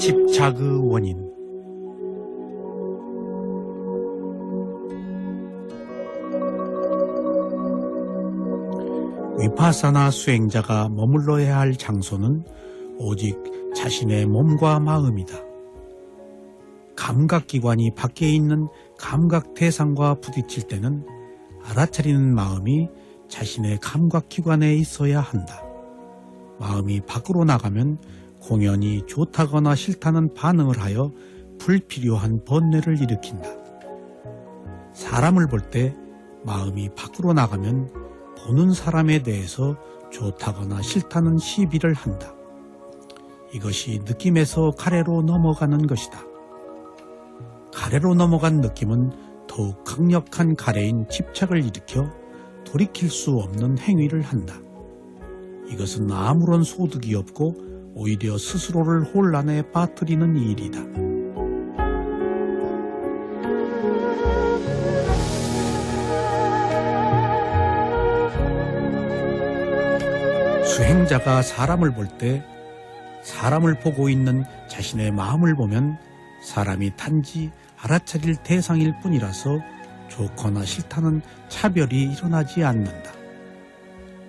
집착의 원인 위파사나 수행자가 머물러야 할 장소는 오직 자신의 몸과 마음이다. 감각기관이 밖에 있는 감각 대상과 부딪힐 때는 알아차리는 마음이 자신의 감각기관에 있어야 한다. 마음이 밖으로 나가면 공연이 좋다거나 싫다는 반응을 하여 불필요한 번뇌를 일으킨다. 사람을 볼 때 마음이 밖으로 나가면 보는 사람에 대해서 좋다거나 싫다는 시비를 한다. 이것이 느낌에서 가래로 넘어가는 것이다. 가래로 넘어간 느낌은 더욱 강력한 가래인 집착을 일으켜 돌이킬 수 없는 행위를 한다. 이것은 아무런 소득이 없고 오히려 스스로를 혼란에 빠뜨리는 일이다. 수행자가 사람을 볼 때 사람을 보고 있는 자신의 마음을 보면 사람이 단지 알아차릴 대상일 뿐이라서 좋거나 싫다는 차별이 일어나지 않는다.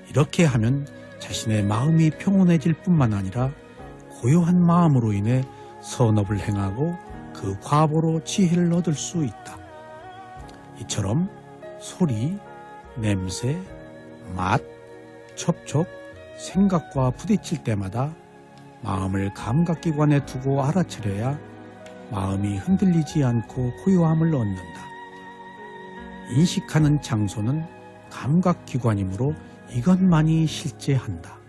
이렇게 하면 자신의 마음이 평온해질 뿐만 아니라 고요한 마음으로 인해 선업을 행하고 그 과보로 지혜를 얻을 수 있다. 이처럼 소리, 냄새, 맛, 접촉, 생각과 부딪힐 때마다 마음을 감각기관에 두고 알아차려야 마음이 흔들리지 않고 고요함을 얻는다. 인식하는 장소는 감각기관이므로 이것만이 실제한다.